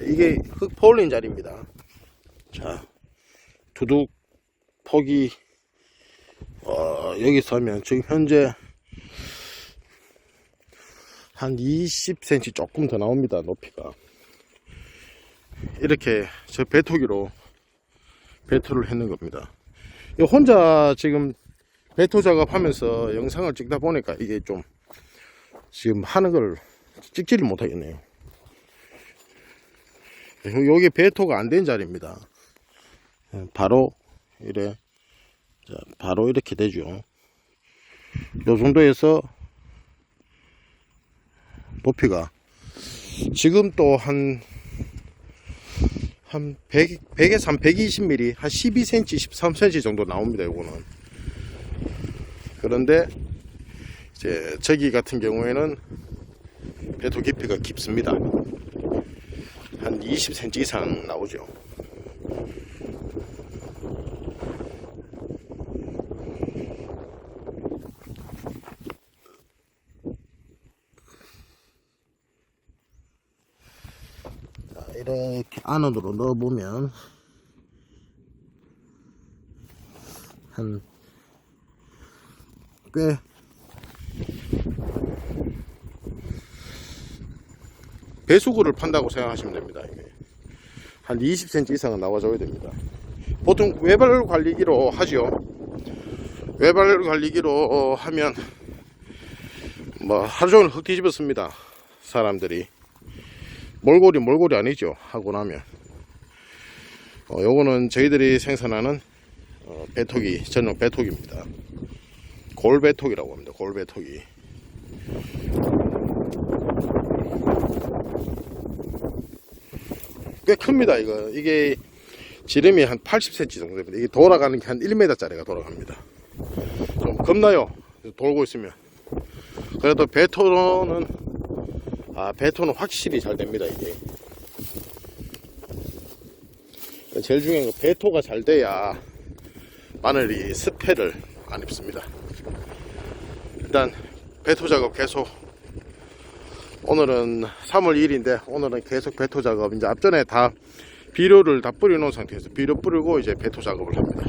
이게 흙 퍼올린 자리입니다. 자, 두둑 폭이 어, 여기서 하면 지금 현재 한 20cm 조금 더 나옵니다. 높이가 이렇게 저 배토기로 배토를 했는 겁니다. 혼자 지금 배토 작업하면서 영상을 찍다 보니까 이게 좀 지금 하는 걸 찍지를 못하겠네요. 여기 배토가 안 된 자리입니다. 예, 바로 이래 자, 바로 이렇게 되죠. 요 정도에서 높이가 지금 또 한 한 100, 100에서 한 120mm, 한 12cm, 13cm 정도 나옵니다, 요거는. 그런데, 이제, 저기 같은 경우에는 배도 깊이가 깊습니다. 한 20cm 이상 나오죠. 자, 이렇게 안으로 넣어보면 한꽤 배수구를 판다고 생각하시면 됩니다. 한 20cm 이상은 나와줘야 됩니다. 보통 외발 관리기로 하죠. 외발 관리기로 어, 하면 뭐 하루 종일 흙 뒤집었습니다. 사람들이. 몰골이 몰골이 아니죠 하고 나면 어, 요거는 저희들이 생산하는 어, 배토기 전용 배토기입니다 골배토기라고 합니다 골배토기 꽤 큽니다 이거. 이게 지름이 한 80cm 정도 됩니다. 이게 돌아가는 게 한 1m 짜리가 돌아갑니다. 좀 겁나요? 돌고 있으면. 그래도 배토는 아, 배토는 확실히 잘 됩니다, 이게. 제일 중요한 건 배토가 잘 돼야 마늘이 습해를 안 입습니다. 일단 배토 작업 계속 오늘은 3월 2일인데 오늘은 계속 배토 작업 이제 앞전에 다 비료를 다 뿌려 놓은 상태에서 비료 뿌리고 이제 배토 작업을 합니다.